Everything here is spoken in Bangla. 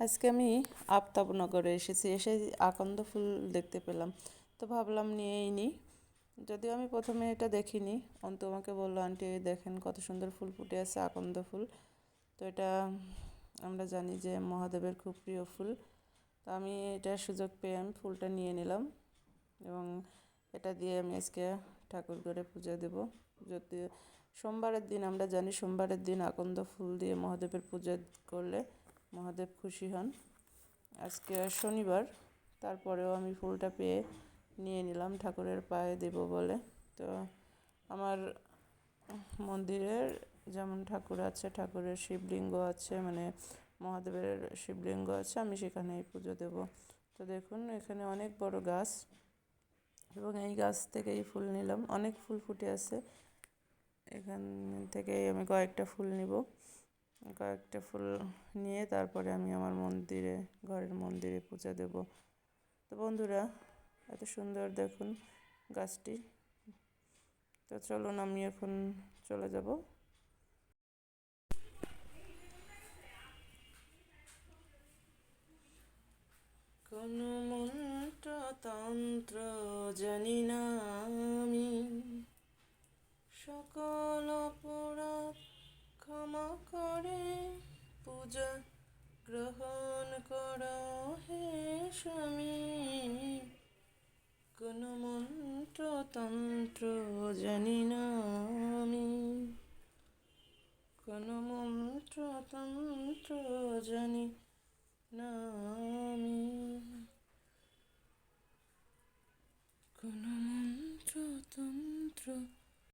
আজকে আমি আফতাবনগরে এসেছি, এসে আকন্দ ফুল দেখতে পেলাম। তো ভাবলাম নিয়েই নিই যদিও আমি প্রথমে এটা দেখিনি, অন্ত আমাকে বলল, আন্টি দেখেন কত সুন্দর ফুল ফুটে আছে, আকন্দ ফুল। তো এটা আমরা জানি যে মহাদেবের খুব প্রিয় ফুল। তো আমি এটা সুযোগ পেয়ে আমি ফুলটা নিয়ে নিলাম এবং এটা দিয়ে আমি আজকে ঠাকুর ঘরে পুজো দেব। যদি সোমবারের দিন, আমরা জানি সোমবারের দিন আকন্দ ফুল দিয়ে মহাদেবের পুজো করলে মহাদেব খুশি হন। আজকে শনিবার, তারপরেও আমি ফুলটা পেয়ে নিয়ে নিলাম ঠাকুরের পায়ে দেব বলে। তো আমার মন্দিরের যেমন ঠাকুর আছে, ঠাকুরের শিবলিঙ্গ আছে মানে মহাদেবের শিবলিঙ্গ আছে, আমি সেখানেই পুজো দেব। তো দেখুন, এখানে অনেক বড় গাছ এবং এই গাছ থেকেই ফুল নিলাম। অনেক ফুল ফুটে আছে। এখান থেকেই আমি কয়েকটা ফুল নিব। কয়েকটা ফুল নিয়ে তারপরে আমি আমার মন্দিরে, ঘরের মন্দিরে পূজা দেব। তো বন্ধুরা, এত সুন্দর দেখুন গাছটি। তো চলুন, আমি এখন চলে যাব। কোনো মন্ত্র তন্ত্র জানি না। করে, পূজা গ্রহণ কর হে স্বামী। কোনো মন্ত্র তন্ত্র জানি না আমি। কোনো মন্ত্র তন্ত্র জানি না আমি। কোনো মন্ত্র তন্ত্র